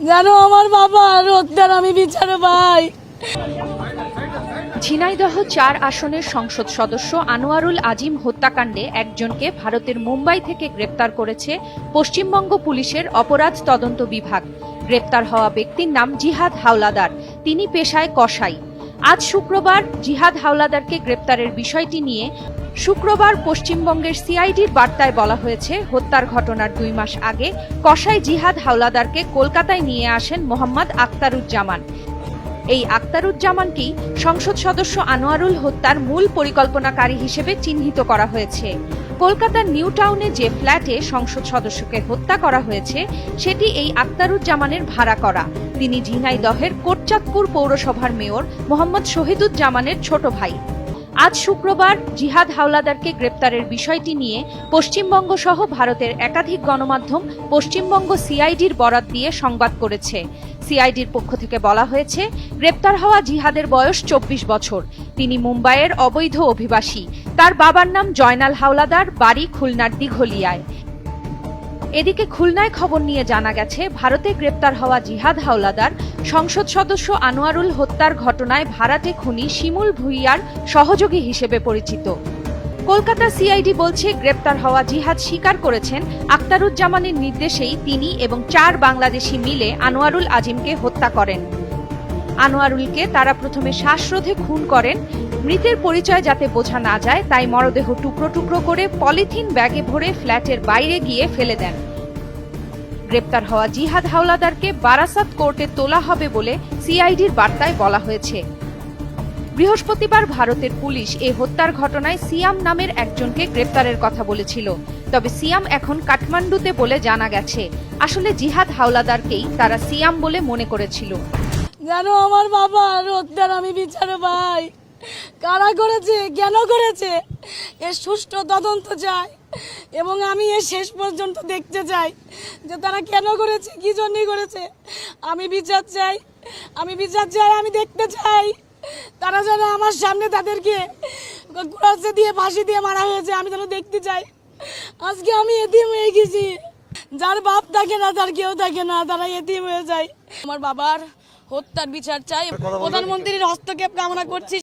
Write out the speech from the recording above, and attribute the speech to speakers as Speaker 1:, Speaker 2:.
Speaker 1: যেন আমার বাবা? রোজদার আমি বিচার পাই
Speaker 2: ঝিনাইদহ চার আসনের সংসদ সদস্য আনোয়ারুল আজিম হত্যাকাণ্ডে একজনকে ভারতের মুম্বাই থেকে গ্রেপ্তার করেছে পশ্চিমবঙ্গ পুলিশের অপরাধ তদন্ত বিভাগ। গ্রেপ্তার হওয়া ব্যক্তির নাম জিহাদ হাওলাদার। তিনি পেশায় কসাই। আজ শুক্রবার জিহাদ হাওলাদারকে গ্রেপ্তারের বিষয়টি নিয়ে শুক্রবার পশ্চিমবঙ্গের সিআইডির বার্তায় বলা হয়েছে, হত্যার ঘটনার দুই মাস আগে কসাই জিহাদ হাওলাদারকে কলকাতায় নিয়ে আসেন মোহাম্মদ আক্তারুজ্জামান এই আক্তারুজ্জামানকেই সংসদ সদস্য আনোয়ারুল হত্যার মূল পরিকল্পনাকারী হিসেবে চিহ্নিত করা হয়েছে। কলকাতার নিউ টাউনে যে ফ্ল্যাটে সংসদ সদস্যকে হত্যা করা হয়েছে, সেটি এই আক্তারুজ্জামানের ভাড়া করা। তিনি ঝিনাইদহের কোটচাঁদপুর পৌরসভার মেয়র মোহাম্মদ শহীদুজ্জামানের ছোট ভাই। আজ শুক্রবার জিহাদ হাওলাদারকে গ্রেপ্তারের বিষয়টি নিয়ে পশ্চিমবঙ্গ সহ ভারতের একাধিক গণমাধ্যম পশ্চিমবঙ্গ সিআইডির বরাত দিয়ে সংবাদ করেছে। সিআইডির পক্ষ থেকে বলা হয়েছে, গ্রেপ্তার হওয়া জিহাদের বয়স চব্বিশ বছর। তিনি মুম্বাইয়ের অবৈধ অভিবাসী। তার বাবার নাম জয়নাল হাওলাদার, বাড়ি খুলনার দিঘলিয়ায়। এদিকে খুলনায় খবর নিয়ে জানা গেছে, ভারতে গ্রেপ্তার হওয়া জিহাদ হাওলাদার, সংসদ সদস্য আনোয়ারুল হত্যার ঘটনায় ভাড়াটে খুনি শিমুল ভুইয়ার সহযোগী হিসেবে পরিচিত। কলকাতা সিআইডি বলছে, গ্রেপ্তার হওয়া জিহাদ স্বীকার করেছেন আক্তারুজ্জামানের নির্দেশেই তিনি এবং চার বাংলাদেশি মিলে আনোয়ারুল আজিমকে হত্যা করেন। আনোয়ারুলকে তারা প্রথমে শ্বাসরোধে খুন করেন মৃতের পরিচয় যাতে বোঝা না যায়, তাই মরদেহ টুকরো টুকরো করে পলিথিন ব্যাগে ভরে ফ্ল্যাটের বাইরে গিয়ে ফেলে দেন। গ্রেপ্তার হওয়া জিহাদ হাওলাদারকে বারাসাত কোর্টে তোলা হবে বলে সিআইডির বার্তায় বলা হয়েছে। বৃহস্পতিবার ভারতের পুলিশ এই হত্যার ঘটনায় সিয়াম নামের একজনকে গ্রেপ্তারের কথা বলেছিল। তবে সিয়াম এখন কাঠমান্ডুতে বলে জানা গেছে, আসলে জিহাদ হাওলাদারকেই তারা সিয়াম বলে মনে করেছিল।
Speaker 1: যেন আমার বাবা? রোজদার আমি বিচার পাই কারা করেছে কেন করেছে? এর সুষ্ঠু তদন্ত চাই এবং আমি এর শেষ পর্যন্ত দেখতে চাই যে তারা কেন করেছে কি জন্যই করেছে। আমি বিচার চাই আমি বিচার চাই আমি দেখতে চাই। তারা যেন আমার সামনে তাদেরকে ক্রসে দিয়ে ফাঁসি দিয়ে মারা হয়েছে আমি যেন দেখতে চাই। আজকে আমি এতিম হয়ে গেছি। যার বাপ থাকে না তার কেউ থাকে না তারা এতিম হয়ে যায়। আমার বাবার হত্যার বিচার চাই। প্রধানমন্ত্রীর হস্তক্ষেপ কামনা করছি।